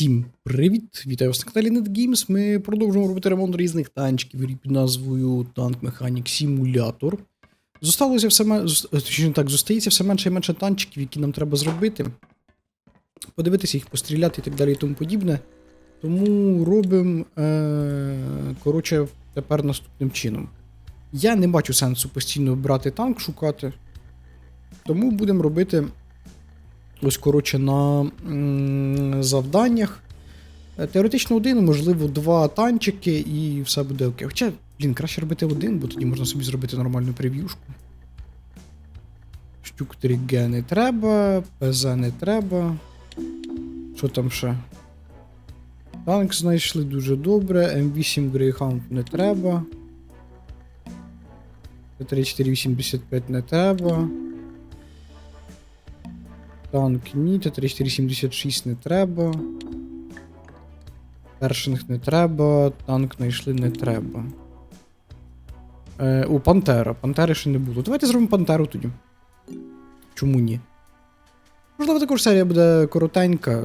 Всім привіт! Вітаю вас на каналі NetGames. Ми продовжуємо робити ремонт різних танчиків під назвою Танк Механік Симулятор. Зосталося все мен... точніше так, зостається все менше і менше танчиків, які нам треба зробити. Подивитися їх, постріляти і так далі і тому подібне. Тому робимо, е... коротше, тепер наступним чином. Я не бачу сенсу постійно брати танк, шукати. Тому будемо робити ось, коротше, на завданнях. Е, Теоретично один, можливо, два танчики, і все буде окей. Хоча, блін, краще робити один, бо тоді можна собі зробити нормальну прев'юшку. Штук 3G не треба, ПЗ не треба. Що там ще? Танк знайшли дуже добре, М8 Greyhound не треба. Т-3485 не треба. Танк ні, Т-3476 не треба. Першинг не треба, танк знайшли не треба. Е, о, Пантера. Пантери ще не було. Давайте зробимо Пантеру тоді. Чому ні? Можливо, також серія буде коротенька.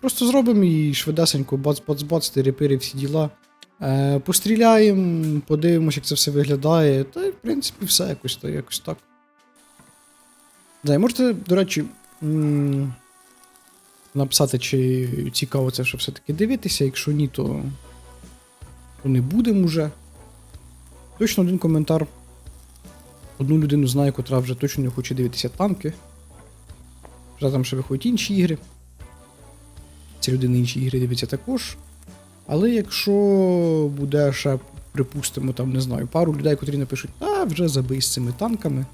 Просто зробимо її швидесенько, бац-бац-бац, тири-пири, всі діла. Е, постріляємо, подивимося, як це все виглядає. Та, в принципі, все якось, то, якось так. Да, можете, до речі, написати, чи цікаво це що все-таки дивитися. Якщо ні, то, то не будемо вже. Точно один коментар. Одну людину знаю, котра вже точно не хоче дивитися танки. Вже там ще виходять інші ігри. Ці людини інші ігри дивляться також. Але якщо буде ще, припустимо, там, не знаю, пару людей, котрі напишуть, а вже забий з цими танками.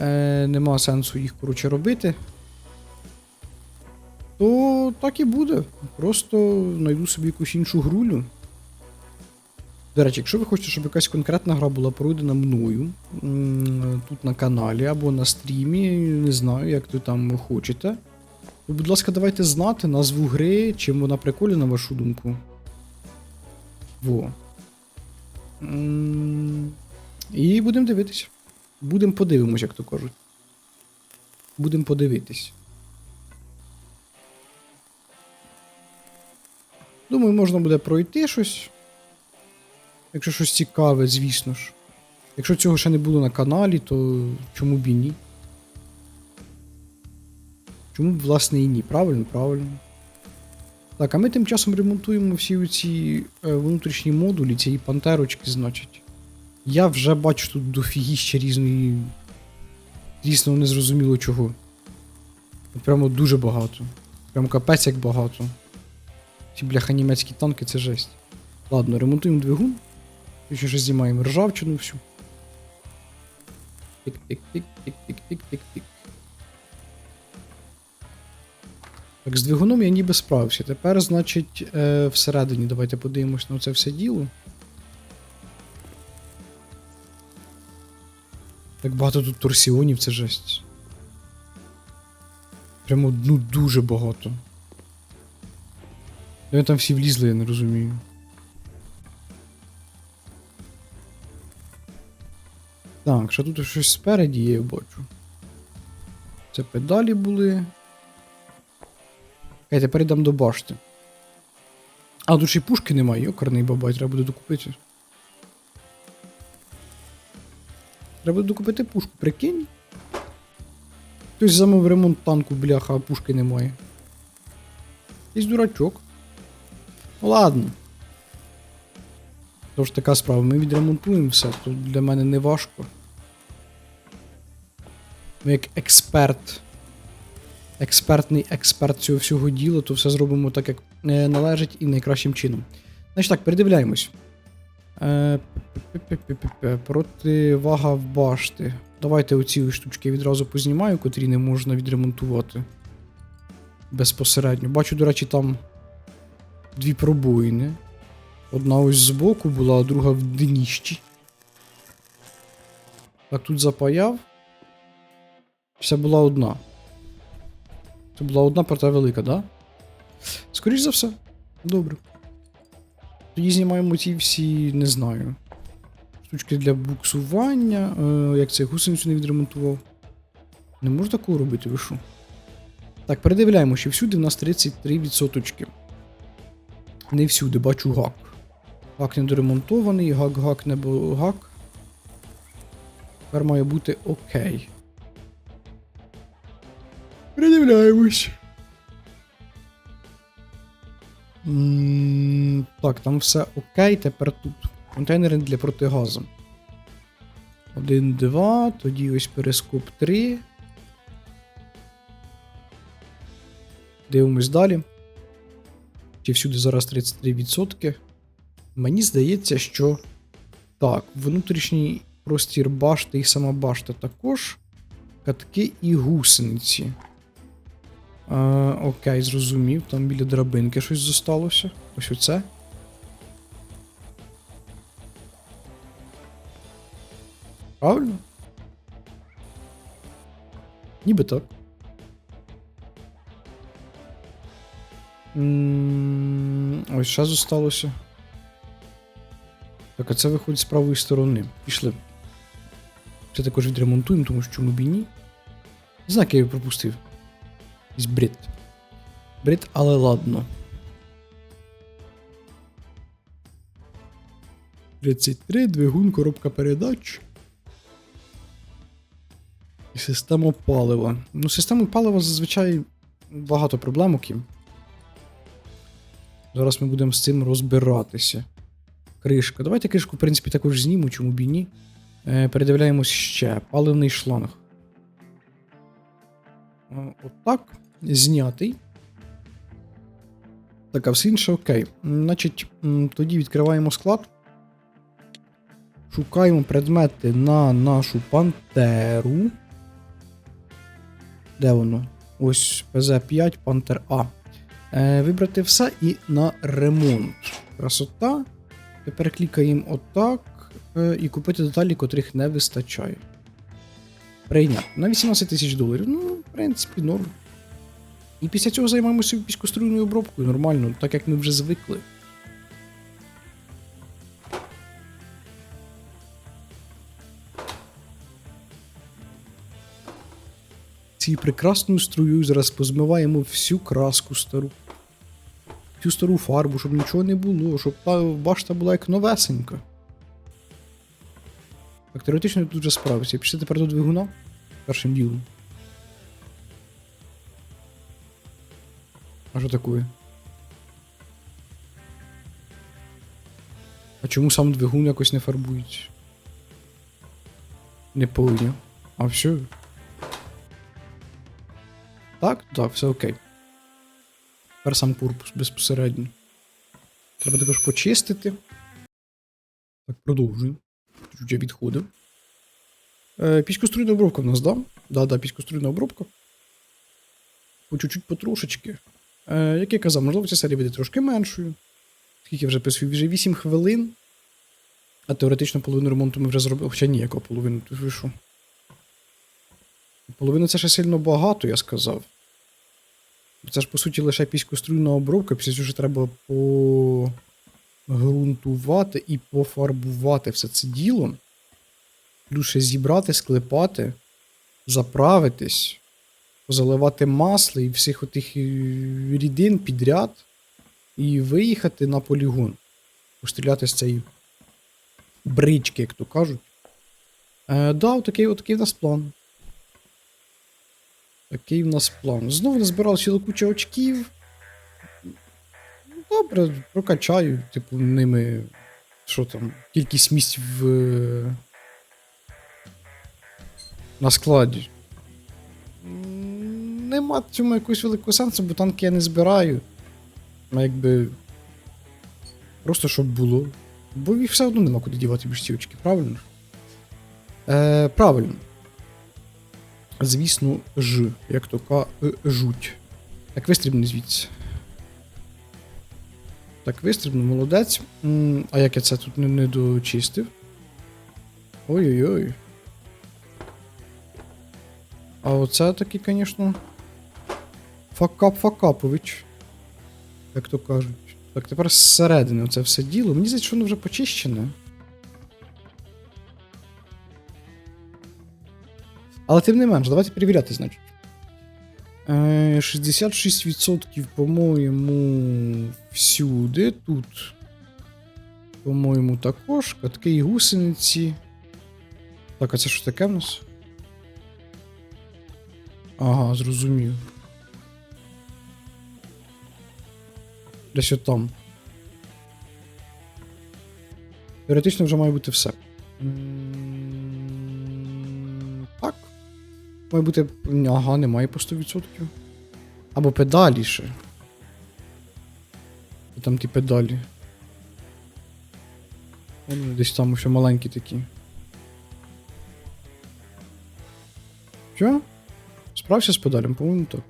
Е, нема сенсу їх, коротше, робити. То так і буде. Просто знайду собі якусь іншу грулю. До речі, якщо ви хочете, щоб якась конкретна гра була пройдена мною тут на каналі або на стрімі, не знаю, як ви там хочете. То, будь ласка, давайте знати назву гри, чим вона прикольна, на вашу думку. Во. І будемо дивитися. Будемо подивимось, як то кажуть. Будемо подивитись. Думаю, можна буде пройти щось. Якщо щось цікаве, звісно ж. Якщо цього ще не було на каналі, то чому б і ні? Чому б, власне, і ні? Правильно, правильно. Так, а ми тим часом ремонтуємо всі ці е, внутрішні модулі, цієї пантерочки, значить. Я вже бачу тут дофігіще різної. Дійсно, незрозуміло чого. Прямо дуже багато. Прямо капець як багато. Ці бляха німецькі танки це жесть. Ладно, ремонтуємо двигун. Ще ще знімаємо ржавчину всю. Тик-тик-тик-тик-тик-тик-тик-тик. Так, з двигуном я ніби справився. Тепер, значить, е, всередині давайте подивимось на це все діло. Так багато тут торсіонів, це жесть. Прямо ну дуже багато. Вони там всі влізли, я не розумію. Так, що тут щось спереді є, я бачу. Це педалі були. Окей, тепер йдемо до башти. А, тут ще й пушки немає, йокарний бабай, треба буде докупити. Треба докупити пушку, прикинь. Хтось замов ремонт танку, бляха, а пушки немає. Якийсь дурачок. Ну ладно. Тож така справа, ми відремонтуємо все, тут для мене не важко. Ми як експерт. Експертний експерт цього всього діла, то все зробимо так, як е, належить і найкращим чином. Значить так, передивляємось. Е, Противага в башти. Давайте оці штучки відразу познімаю, котрі не можна відремонтувати. Безпосередньо. Бачу, до речі, там дві пробоїни. Одна ось збоку була, а друга в дніщі. Так, тут запаяв. Це була одна. Це була одна, проте велика, да? Скоріш за все. Добре. Тоді знімаємо ці всі, не знаю. Штучки для буксування. Е, як це гусеницю не відремонтував. Не можу такого робити, ви що? Так, передивляємо, що всюди в нас 33%. Не всюди бачу гак. Гак недоремонтований, гак-гак не гак. Тепер має бути окей. Придивляємось. М, Так, там все окей, тепер тут. Контейнери для протигазу. Один, два, тоді ось перископ 3. Дивимось далі. Чи всюди зараз 33%. Мені здається, що так, внутрішній простір башти і сама башта також. Катки і гусениці. Е, окей, зрозумів. Там біля драбинки щось зосталося. Ось оце. Правильно? Ніби так. Ось ще зосталося. Так, а це виходить з правої сторони. Пішли. Це також відремонтуємо, тому що чому б і ні. Як я його пропустив. Якийсь бред. Бред, але ладно. 33, двигун, коробка передач. І система палива. Ну, система палива зазвичай багато проблем окрім. Зараз ми будемо з цим розбиратися. Кришка. Давайте кришку, в принципі, також зніму, чому б і ні. Е, передивляємось ще. Паливний шланг. Е, Отак. Знятий. Так, а все інше окей. Значить, тоді відкриваємо склад. Шукаємо предмети на нашу пантеру. Де воно? Ось ПЗ5, Пантер А. Е, вибрати все і на ремонт. Красота. Тепер клікаємо отак. Е, і купити деталі, котрих не вистачає. Прийняти. На 18 тисяч доларів. Ну, в принципі, норм. І після цього займаємося піскоструйною обробкою нормально, так як ми вже звикли. Цією прекрасною струєю зараз позмиваємо всю краску стару. Всю стару фарбу, щоб нічого не було, щоб та башта була як новесенька. Так, теоретично я тут вже справився. Пішли тепер до двигуна першим ділом. А що таке? А чому сам двигун якось не фарбується? Не поняв. А все. Так, так, все окей. Тепер сам корпус безпосередньо. Треба також почистити. Так, продовжуємо. Чуть я відходив. Е, піськоструйна обробка в нас, да? Да, да, піськоструйна обробка. По чуть-чуть потрошечки. Е, як я казав, можливо, ця серія буде трошки меншою. Скільки вже писав, вже 8 хвилин. А теоретично половину ремонту ми вже зробили. Хоча ні, яка половину, ти ви що? Половина це ще сильно багато, я сказав. Це ж, по суті, лише піськоструйна обробка, після цього треба погрунтувати і пофарбувати все це діло. Плюс зібрати, склепати, заправитись, заливати масло і всіх отих е, рідин підряд, і виїхати на полігон. Постріляти з цієї брички, як то кажуть. Е, да, отакий, отакий в нас план. Такий в нас план. Знову назбирав цілу кучу очків. Добре, прокачаю, типу, ними. Що там, кількість місць в. На складі. Нема цьому якогось великого сенсу, бо танки я не збираю. А якби. Просто щоб було. Бо їх все одно нема куди дівати більш ці очки, правильно? Е, правильно. Звісно, ж, як то ка е. Так, вистрібни звідси. Так, вистрібно, молодець. А як я це тут не, не дочистив? Ой-ой-ой. А оце такий, звісно. Факап Факапович. Як то кажуть. Так, тепер зсередини оце все діло. Мені здається, що воно вже почищене. Але тим не менш, давайте перевіряти, значить. Е, 66%, по-моєму, всюди. Тут. По-моєму, також. Катки і гусениці. Так, а це що таке в нас? Ага, зрозумів. Десь отам. Теоретично вже має бути все. Має бути. Ага, немає по 100%. Або педалі ще. Там ті педалі. Вони десь там ще маленькі такі. Що? Справся з педалем, по-моєму, так.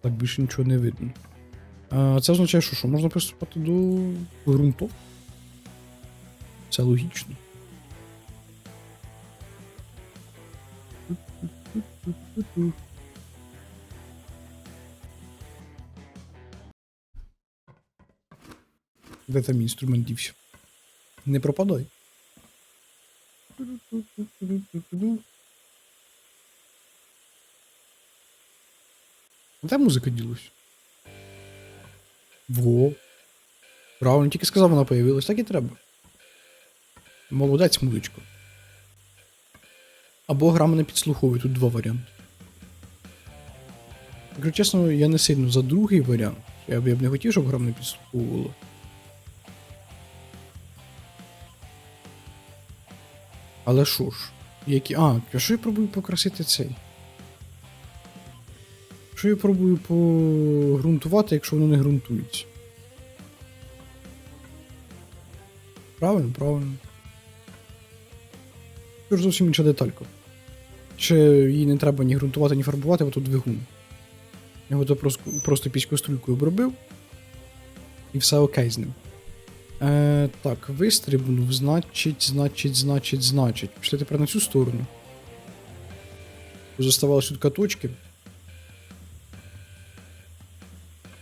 Так більше нічого не видно. А, це означає, що, що можна приступати до ґрунту. Це логічно. Де там інструмент дівся? Не пропадай. Де музика ділась? Во. Правильно, тільки сказав, вона появилась, так і треба. Молодець, музичко. Або гра мене підслуховує, тут два варіанти. Якщо чесно, я не сильно за другий варіант. Я б, я б не хотів, щоб гра мене підслуховувала. Але що ж? Які. А, а що я пробую покрасити цей? Що я пробую погрунтувати, якщо воно не ґрунтується? Правильно, правильно. Це ж зовсім інша деталька. Ще її не треба ні ґрунтувати, ні фарбувати, бо тут двигун. Я його то просто, просто піськострюлькою обробив. І все окей з ним. Е, так, вистрибнув, значить, значить, значить, значить. Пішли тепер на цю сторону. Заставалися тут каточки.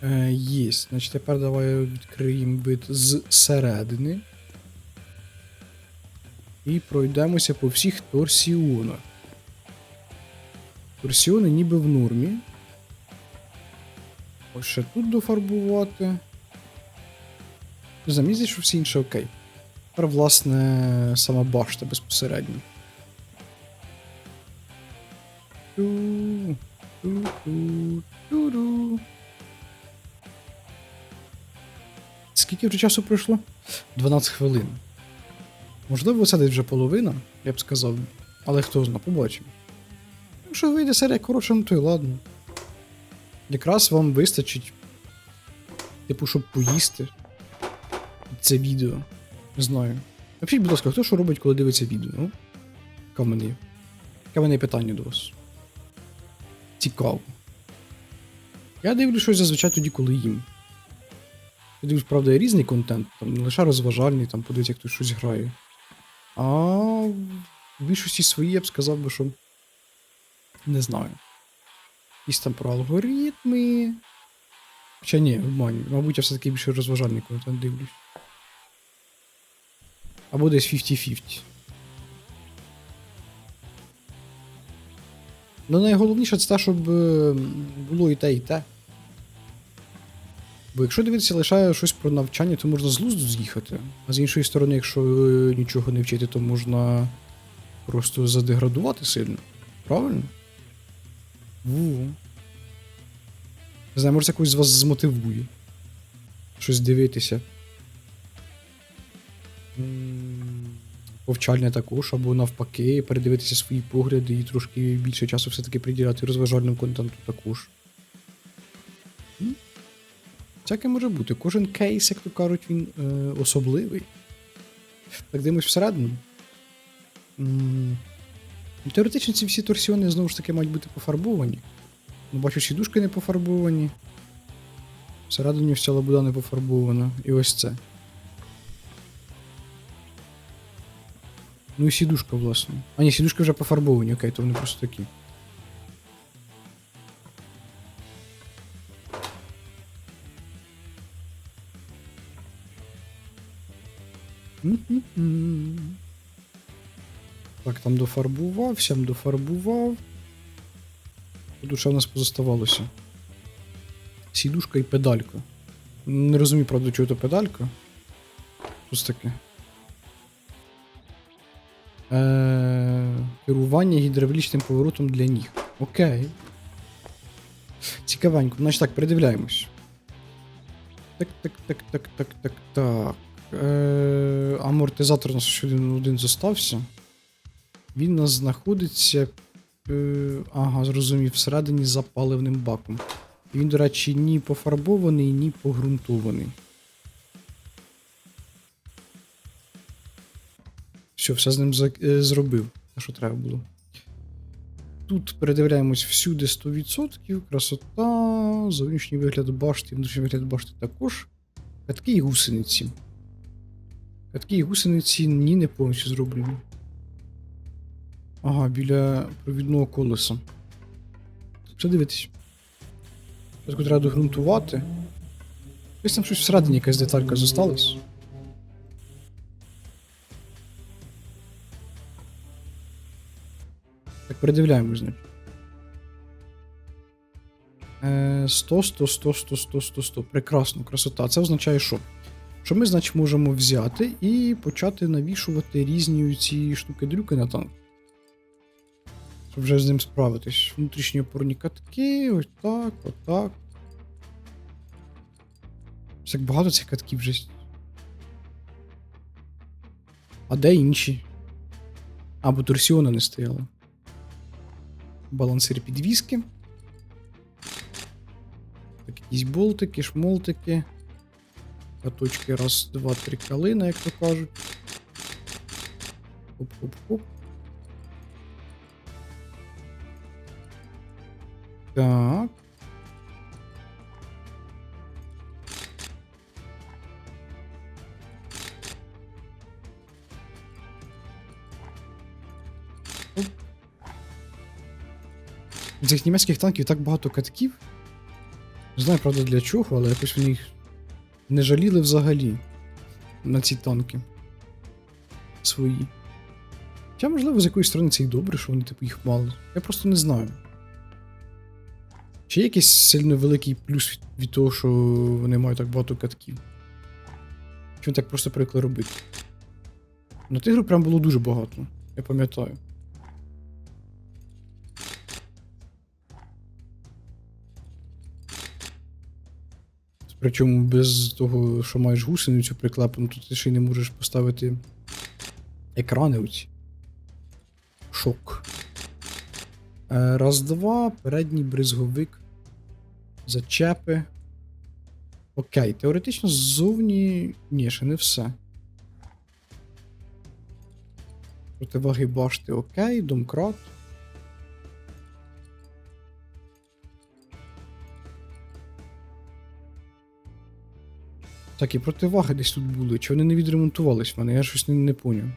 Е, єсть. Значить, тепер давай відкриємо вид з середини. І пройдемося по всіх торсіонах. Торсіони ніби в нормі. Ось ще тут дофарбувати. Замізить, що всі інші окей. Тепер, власне, сама башта безпосередньо. Ту, ту, ту, ту-ду. Скільки вже часу пройшло? 12 хвилин. Можливо, це десь вже половина, я б сказав. Але хто зна, побачимо. Якщо вийде серія коротша, ну то й ладно. Якраз вам вистачить. Типу, щоб поїсти. Це відео. Не знаю. Напишіть, будь ласка, хто що робить, коли дивиться відео? Ну? Яке в мене? Яке мене є питання до вас? Цікаво. Я дивлюсь щось зазвичай тоді, коли їм. Я дивлюсь, правда, різний контент, там не лише розважальний, там подивіться, як хтось щось грає. А в більшості свої я б сказав би, що. Не знаю. Якісь там про алгоритми. Хоча ні, обманю. Мабуть, я все-таки більше розважальний контент дивлюсь. Або десь 50-50. Ну, найголовніше це те, щоб е, було і те, і те. Бо якщо дивитися лише щось про навчання, то можна з глузду з'їхати. А з іншої сторони, якщо е, нічого не вчити, то можна просто задеградувати сильно. Правильно? Ву. Не знаю, може це когось з вас змотивує. Щось дивитися. Повчальне також, або навпаки, передивитися свої погляди і трошки більше часу все-таки приділяти розважальному контенту також. Всяке може бути. Кожен кейс, як то кажуть, він е, особливий. Так дивимось всередину. М, Теоретично ці всі торсіони знову ж таки мають бути пофарбовані. Ну, бачу, сідушки не пофарбовані. Всередині вся лабуда не пофарбована. І ось це. Ну і сідушка, власне. А ні, сідушки вже пофарбовані, окей, то вони просто такі. М-м-м. Так, там дофарбував, сям дофарбував. Тут ще в нас позоставалося. Сідушка і педалька. Не розумію, правда, чого це педалька. Що таке? Е, керування гідравлічним поворотом для ніг. Окей. Цікавенько. Значить так, передивляємось. Так, так, так, так, так, так, так. Е, амортизатор у нас один, один зостався. Він у нас знаходиться. Е, ага, зрозумів, всередині за паливним баком. Він, до речі, ні пофарбований, ні погрунтований. Все, все з ним е, зробив, що треба було. Тут передивляємось всюди 100%, красота, зовнішній вигляд башти, внутрішній вигляд башти також. Катки і гусениці. Катки і гусениці ні не повністю зроблені. Ага, біля провідного колеса. Що дивитись? Спочатку треба догрунтувати. Ось там щось всередині якась деталька зосталась. Так, передивляємось з ним. Е, 100, 100, 100, 100, 100, 100, 100. Прекрасно, красота. Це означає що? Що ми, значить, можемо взяти і почати навішувати різні ці штуки-дрюки на танк. Щоб вже з ним справитись. Внутрішні опорні катки, ось так, отак. Ось як багато цих катків вже. А де інші? Або торсіони не стояли. Балансир підвіски. Так, якісь болтики, шмолтики. Каточки раз, два, три калина, як то кажуть. Хоп-хоп-хоп. Так. Цих німецьких танків так багато катків. Не знаю, правда, для чого, але якось вони їх не жаліли взагалі на ці танки. Свої. Хоча, можливо, з якоїсь сторони це і добре, що вони типу їх мали. Я просто не знаю. Чи є якийсь сильно великий плюс від, від того, що вони мають так багато катків? Вони так просто привикли робити? На тигру прям було дуже багато, я пам'ятаю. Причому без того, що маєш гусеницю приклепану, то ти ще й не можеш поставити екрани оці. Шок. Е, Раз, два, передній бризговик. Зачепи. Окей, теоретично ззовні. Ні, ще не все. Противаги башти окей, домкрат. Так, і противаги десь тут були. Чи вони не відремонтувались в мене? Я щось не, не поняв.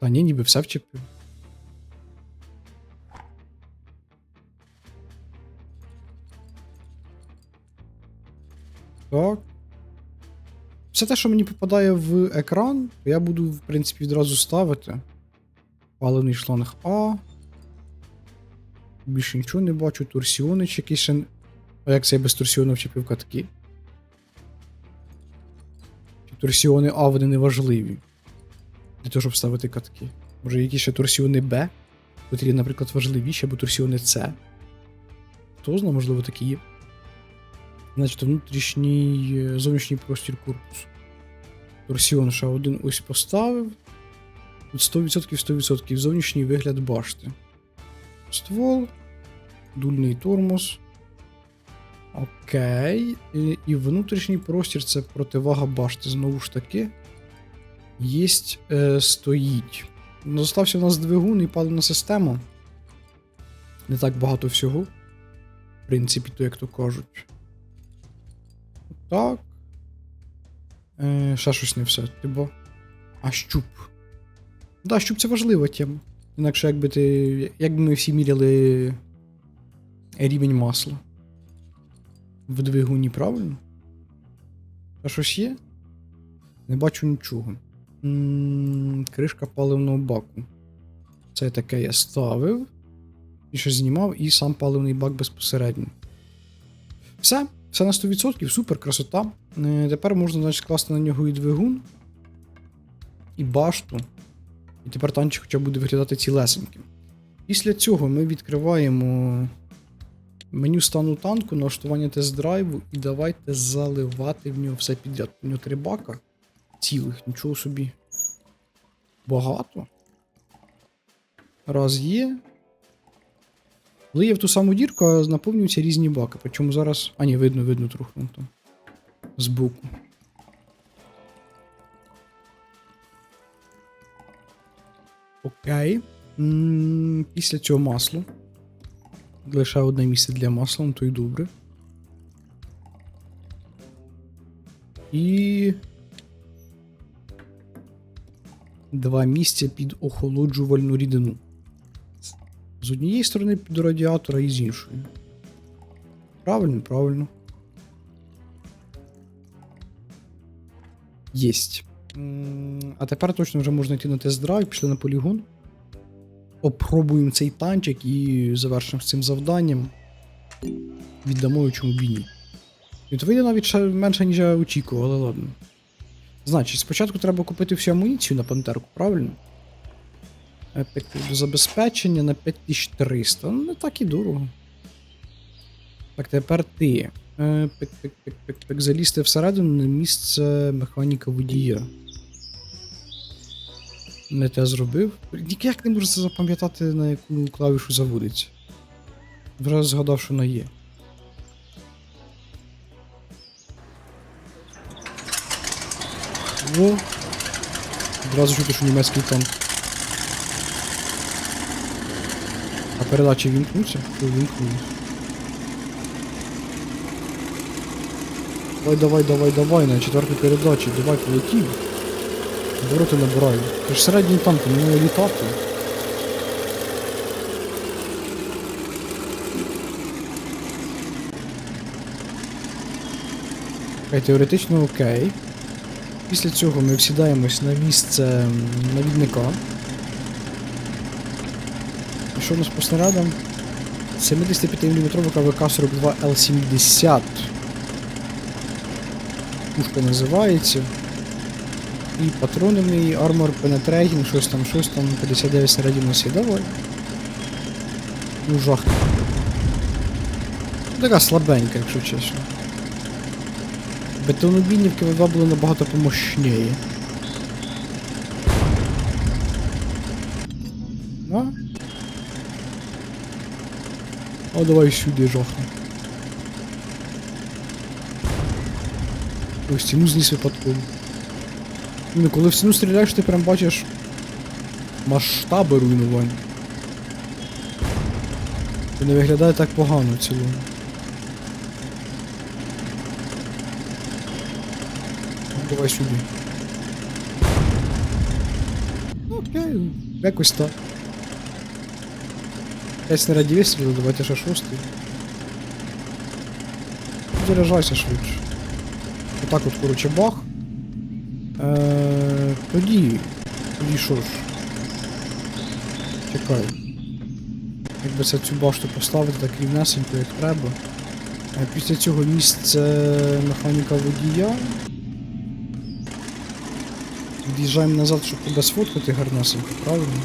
Та ні, ніби все вчепив. Так. Все те, що мені попадає в екран, то я буду, в принципі, відразу ставити. Паливний шланг А. Більше нічого не бачу. Торсіонич якийсь ще. А як це я без торсіону вчепив катки? Чи Торсіони А вони не важливі. Для того, щоб ставити катки. Може, якісь ще торсіони Б, котрі, наприклад, важливіші, або торсіони С. Хто знає, можливо, такі є. Значить, внутрішній е, зовнішній простір корпусу. Торсіон ще один ось поставив. Тут 100% 100% зовнішній вигляд башти. Ствол, дульний тормоз. Окей. І, і внутрішній простір це противага башти. Знову ж таки. Єсть, е, стоїть. Зостався у нас двигун і паливна система. Не так багато всього. В принципі, то як то кажуть. Так. Е, ще щось не все. Типу. А щуп. Да, щуп це важлива тема. Інакше, якби ти. Якби ми всі міряли рівень масла. В двигуні, правильно? А щось є? Не бачу нічого. М, Кришка паливного баку. Це таке я ставив. І щось знімав, і сам паливний бак безпосередньо. Все, все на 100%, супер, красота. Е, Тепер можна значить, класти на нього і двигун, і башту. І тепер танчик хоча б буде виглядати цілесеньким. Після цього ми відкриваємо меню стану танку, налаштування тест-драйву, і давайте заливати в нього все підряд. У нього три бака цілих, нічого собі. Багато. Раз є. Лиє в ту саму дірку, а наповнюються різні баки. Причому зараз. А, ні, видно, видно трохи там. Збоку. Окей. Після цього масло. Лише одне місце для масла, ну то й добре. І. Два місця під охолоджувальну рідину. З однієї сторони під радіатора і з іншої. Правильно, правильно. Єсть. А тепер точно вже можна йти на тест-драйв, пішли на полігон. Опробуємо цей танчик і завершимо з цим завданням. Віддамо чому бійні. То вийде навіть менше, ніж я очікував, але ладно. Значить, спочатку треба купити всю амуніцію на пантерку, правильно? Епік до забезпечення на 5300. Ну, не так і дорого. Так, тепер ти. Е, Пик, пик, пик, пик, пик. Залізти всередину на місце механіка водія. Не те зробив. Ніяк не можу це запам'ятати, на яку клавішу заводиться. Вже згадав, що вона є. Во. Одразу чути, що німецький танк. А передачі вімкнуться? То вімкнули. Давай, давай, давай, давай, на четвертій передачі, давай полетів. Обороти набираю. Це ж середній танк, не літати. Окей, теоретично окей. Після цього ми всідаємось на місце навідника. Що у нас по снарядам? 75 мм КВК-42 Л-70. Пушка називається. І патрони в неї, Armor Penetrating, щось там, щось там, 59 снарядів нас є, давай. Ну жах. Така слабенька, якщо чесно. Бетонобійні в КВ2 були набагато помощніє. А? О, давай сюди жахне. Ось стіну зніс випадково. Ну, коли в стіну стріляєш, ти прям бачиш масштаби руйнувань. Це не виглядає так погано в цілому. Ну, Давай сюди. Окей, якось так. П'ять снарядів вистрілили, давайте ще шостий. Заряджайся швидше. Отак от, коротше, бах. Е, тоді. Тоді що ж? Чекай. Якби це цю башту поставити так рівнесенько, як треба. Е, після цього місце механіка водія. Від'їжджаємо назад, щоб тебе сфоткати гарнесенько, правильно?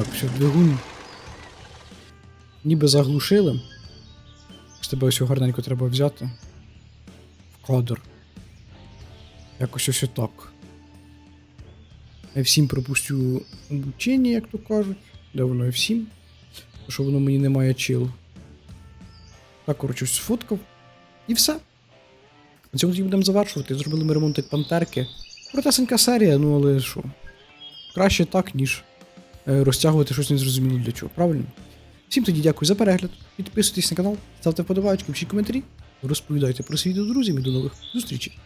Так, все, двигун. Ніби заглушили. З тебе ось гарненько треба взяти. В кадр. Якось ось отак. F7 пропустю обучення, як то кажуть. Де воно F7? Тому що воно мені не має чил. Так, коротше, сфоткав. І все. На цьому тоді будемо завершувати. Зробили ми ремонтик пантерки. Протесенька серія, ну але що? Краще так, ніж розтягувати щось незрозуміло для чого, правильно? Всім тоді дякую за перегляд. Підписуйтесь на канал, ставте вподобайки, пишіть коментарі, розповідайте про свій до друзям і до нових зустрічей.